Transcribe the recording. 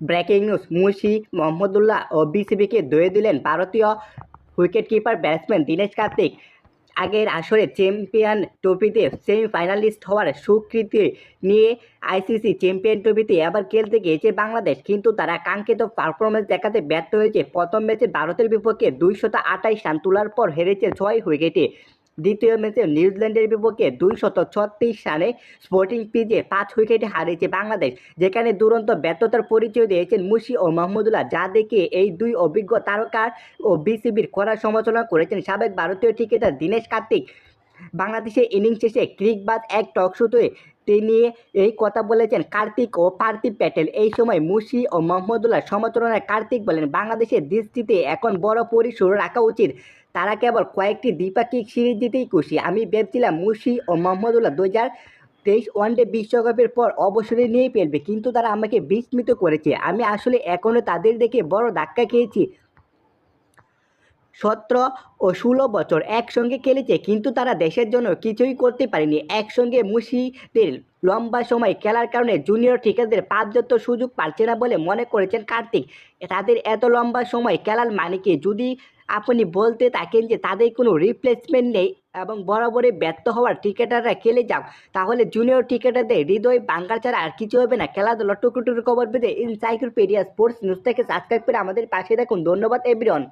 Breaking news মুশি Mahmudullah ও বিসিবিকে দয়ে দিলেন ভারতীয় উইকেটকিপার ব্যাটসম্যান দীনেশ কার্তিক। আগের আসরে চ্যাম্পিয়ন ট্রফিতে সেমিফাইনালিস্ট হওয়ার স্বীকৃতি নিয়ে আইসিসি চ্যাম্পিয়ন ট্রফিতে এবার খেলতে গিয়েছে বাংলাদেশ, কিন্তু তারা কাঙ্ক্ষিত পারফরমেন্স দেখাতে ব্যর্থ হয়েছে। প্রথম ম্যাচে ভারতের বিপক্ষে দুইশত আটাইশ রান তোলার পর হেরেছে ছয় উইকেটে। দ্বিতীয় ম্যাচে নিউজিল্যান্ডের বিপক্ষে দুইশত ছত্রিশ রানে স্পোর্টিং পিচে পাঁচ উইকেটে হারিয়েছে বাংলাদেশ, যেখানে দুরন্ত ব্যর্থতার পরিচয় দিয়েছেন মুশি ও মাহমুদুল্লাহ, যা দেখে এই দুই অভিজ্ঞ তারকার ও বিসিবির কড়া সমালোচনা করেছেন সাবেক ভারতীয় ক্রিকেটার দীনেশ কার্তিক। বাংলাদেশের ইনিংস শেষে ক্রিকবাদ এক টক শোতে তিনি এই কথা বলেছেন, কার্তিক ও পার্থিব প্যাটেল। এই সময় মুশি ও মোহাম্মদুল্লাহ সমালোচনায় কার্তিক বলেন, বাংলাদেশের দৃষ্টিতে এখন বড় পরিসর রাখা উচিত। তারা কেবল কয়েকটি দ্বিপাক্ষিক সিরিজ দিতেই খুশি। আমি ভেবছিলাম মুশি ও মোহাম্মদুল্লাহ দু হাজার তেইশ ওয়ানডে বিশ্বকাপের পর অবসরে নিয়ে ফেলবে, কিন্তু তারা আমাকে বিস্মিত করেছে। আমি আসলে এখনও তাদের দেখে বড় ধাক্কা খেয়েছি। সতেরো ও ষোলো বছর একসঙ্গে খেলেছে, কিন্তু তারা দেশের জন্য কিছুই করতে পারেনি। একসঙ্গে মুশিদের লম্বা সময় খেলার কারণে জুনিয়র ঠিকাদের পার্যাপ্ত সুযোগ পাচ্ছে না বলে মনে করেছেন কার্তিক। তাদের এত লম্বা সময় খেলার মানে কি? যদি আপনি বলতে থাকেন যে তাদের কোনো রিপ্লেসমেন্ট নেই এবং বরাবরই ব্যর্থ হওয়ার ক্রিকেটাররা খেলে যাও, তাহলে জুনিয়র ক্রিকেটারদের হৃদয় বাঙ্গার ছাড়া আর কিছু হবে না। খেলাধুলা টুকু টুকু খবর পেতে ইনসাইক্লোপিডিয়া স্পোর্টস নিউজ থেকে সাবস্ক্রাইব করে আমাদের পাশে দেখুন ধন্যবাদ এভরিওয়ান